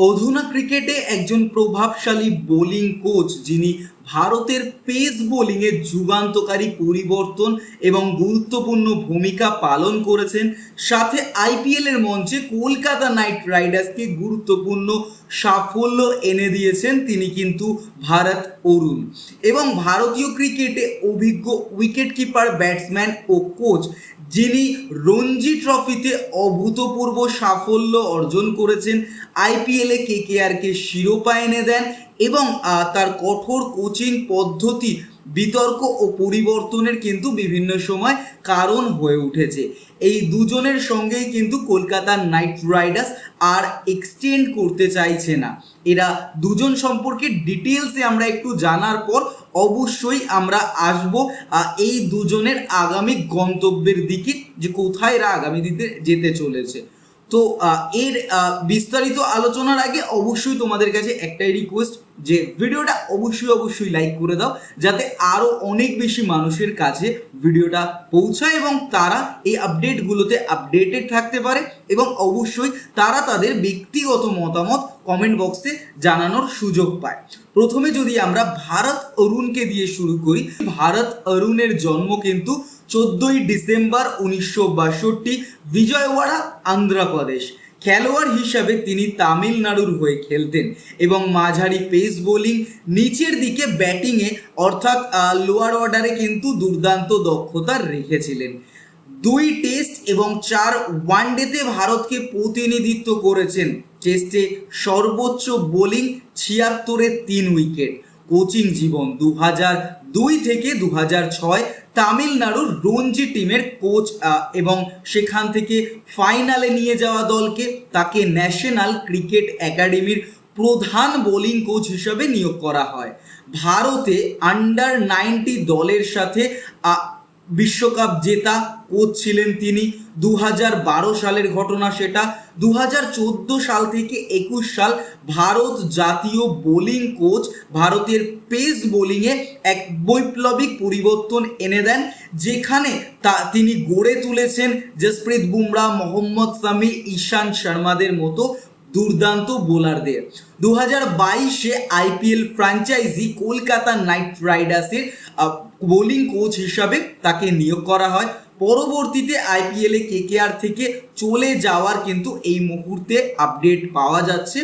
অধুনা ক্রিকেটে একজন প্রভাবশালী বোলিং কোচ যিনি ভারতের পেস বোলিংয়ে যুগান্তকারী পরিবর্তন এবং গুরুত্বপূর্ণ ভূমিকা পালন করেছেন। সাথে আইপিএল এর মঞ্চে কলকাতা নাইট রাইডার্সকে গুরুত্বপূর্ণ সাফল্য এনে দিয়েছেন তিনি কিন্তু ভারত অরুণ। এবং ভারতীয় ক্রিকেটে অভিজ্ঞ উইকেট কিপার ব্যাটসম্যান ও কোচ যিনি রঞ্জি ট্রফিতে অভূতপূর্ব সাফল্য অর্জন করেছেন, আইপিএলে কে কে কেকেআরকে শিরোপা এনে দেন এবং তার কঠোর কোচিং পদ্ধতি বিতর্ক ও পরিবর্তনের কিন্তু বিভিন্ন সময় কারণ হয়ে উঠেছে। এই দুজনের সঙ্গেই কিন্তু কলকাতার নাইট রাইডার্স আর এক্সটেন্ড করতে চাইছে না। এরা দুজন সম্পর্কে ডিটেলসে আমরা একটু জানার পর অবশ্যই আমরা আসব এই দুজনের আগামী গন্তব্যের দিকে যে কোথায় এরা আগামী দিতে যেতে চলেছে। তো এর বিস্তারিত আলোচনার আগে অবশ্যই তোমাদের কাছে একটাই রিকোয়েস্ট যে ভিডিওটা অবশ্যই অবশ্যই লাইক করে দাও, যাতে আরও অনেক বেশি মানুষের কাছে ভিডিওটা পৌঁছায় এবং তারা এই আপডেটগুলোতে আপডেটেড থাকতে পারে এবং অবশ্যই তারা তাদের ব্যক্তিগত মতামত কমেন্ট বক্সে জানানোর সুযোগ পায়। প্রথমে যদি আমরা ভারত অরুণকে দিয়ে শুরু করি, ভারত অরুণের জন্ম কিন্তু চোদ্দই ডিসেম্বর উনিশশো বাষট্টি, বিজয়ওয়াড়া অন্ধ্রপ্রদেশ খেলোয়াড় হিসাবে তিনি তামিলনাড়ুর হয়ে খেলতেন এবং মাঝারি পেস বোলিং, নিচের দিকে ব্যাটিংয়ে, অর্থাৎ লোয়ার অর্ডারে কিন্তু দুর্দান্ত দক্ষতা রেখেছিলেন। দুই টেস্ট এবং চার ওয়ানডেতে ভারতকে প্রতিনিধিত্ব করেছেন টেস্টে সর্বোচ্চ বোলিং ছিয়াত্তরে তিন উইকেট। কোচিং জীবন দু দুই থেকে দু ছয় তামিলনাড়ুর রঞ্জি টিমের কোচ এবং সেখান থেকে ফাইনালে নিয়ে যাওয়া দলকে তাকে ন্যাশনাল ক্রিকেট একাডেমির প্রধান বোলিং কোচ হিসাবে নিয়োগ করা হয়। ভারতে আন্ডার নাইনটি দলের সাথে বিশ্বকাপ জেতা কোচ ছিলেন তিনি। দু সালের ঘটনা সেটা। দুহাজার চোদ্দ সাল থেকে একুশ সাল ভারত জাতীয় বোলিং কোচ ভারতের পেস বোলিংয়ে এক বৈপ্লবিক পরিবর্তন এনে দেন, যেখানে তা তিনি গড়ে তুলেছেন জসপ্রীত বুমরা মোহাম্মদ সামি ঈশান শর্মাদের মতো দুর্দান্ত বোলারদের। দু হাজার বাইশে আইপিএল ফ্র্যাঞ্চাইজি কলকাতা নাইট রাইডার্সের বোলিং কোচ হিসাবে তাকে নিয়োগ করা হয়। পরবর্তীতে আইপিএলে কেকেআর থেকে চলে যাওয়ার কিন্তু এই মুহূর্তে আপডেট পাওয়া যাচ্ছে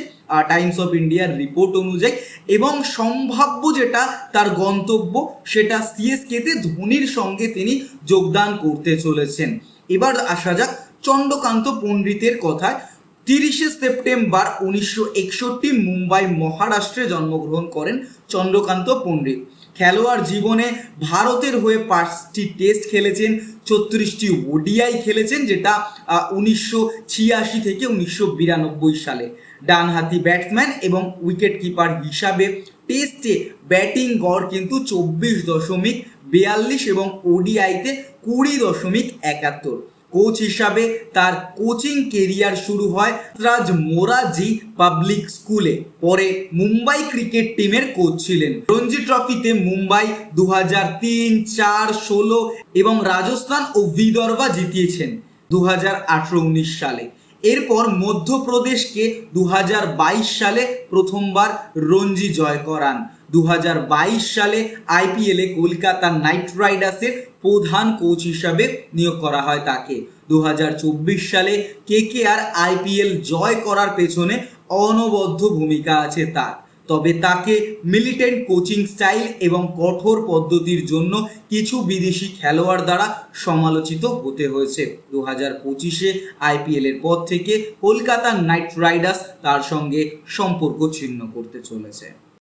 টাইমস অফ ইন্ডিয়ার রিপোর্ট অনুযায়ী। এবং সম্ভাব্য যেটা তার গন্তব্য, সেটা সিএসকেতে ধোনির সঙ্গে তিনি যোগদান করতে চলেছেন। এবার আসা যাক চন্দ্রকান্ত পণ্ডিতের কথায়। তিরিশে সেপ্টেম্বর উনিশশো একষট্টি মুম্বাই মহারাষ্ট্রে জন্মগ্রহণ করেন চন্দ্রকান্ত পণ্ডিত খেলোয়াড় জীবনে ভারতের হয়ে পাঁচটি টেস্ট খেলেছেন, ছত্রিশটি ওডিআই খেলেছেন, যেটা উনিশশো ছিয়াশি থেকে উনিশশো বিরানব্বই সালে। ডানহাতি ব্যাটসম্যান এবং উইকেট কিপার হিসাবে টেস্টে ব্যাটিং গড় কিন্তু চব্বিশ দশমিক বিয়াল্লিশ এবং ওডিআইতে কুড়ি দশমিক একাত্তর। কোচ হিসাবে তার কোচিং কেরিয়ার শুরু হয় রাজ মোরাজি পাবলিক স্কুলে। পরে মুম্বাই ক্রিকেট টিমের কোচ ছিলেন। রঞ্জি ট্রফিতে মুম্বাই দু হাজার তিন, চার, ষোলো এবং রাজস্থান ও বিদর্ভা জিতিয়েছেন দু হাজার আঠেরো, উনিশ সালে। এরপর মধ্যপ্রদেশকে দু সালে প্রথমবার রঞ্জি জয় করান। দু হাজার বাইশ সালে আইপিএলে কলকাতা নাইট রাইডার্সের প্রধান কোচ হিসাবে নিয়োগ করা হয় তাকে। দু হাজার চব্বিশ সালে কেকেআর আইপিএল জয় করার পেছনে অনবদ্য ভূমিকা আছে তার। তবে তাকে মিলিটেন্ট কোচিং স্টাইল এবং কঠোর পদ্ধতির জন্য কিছু বিদেশি খেলোয়াড় দ্বারা সমালোচিত হতে হয়েছে। দু হাজার পঁচিশে আইপিএলের পর থেকে কলকাতা নাইট রাইডার্স তার সঙ্গে সম্পর্ক ছিন্ন করতে চলেছে।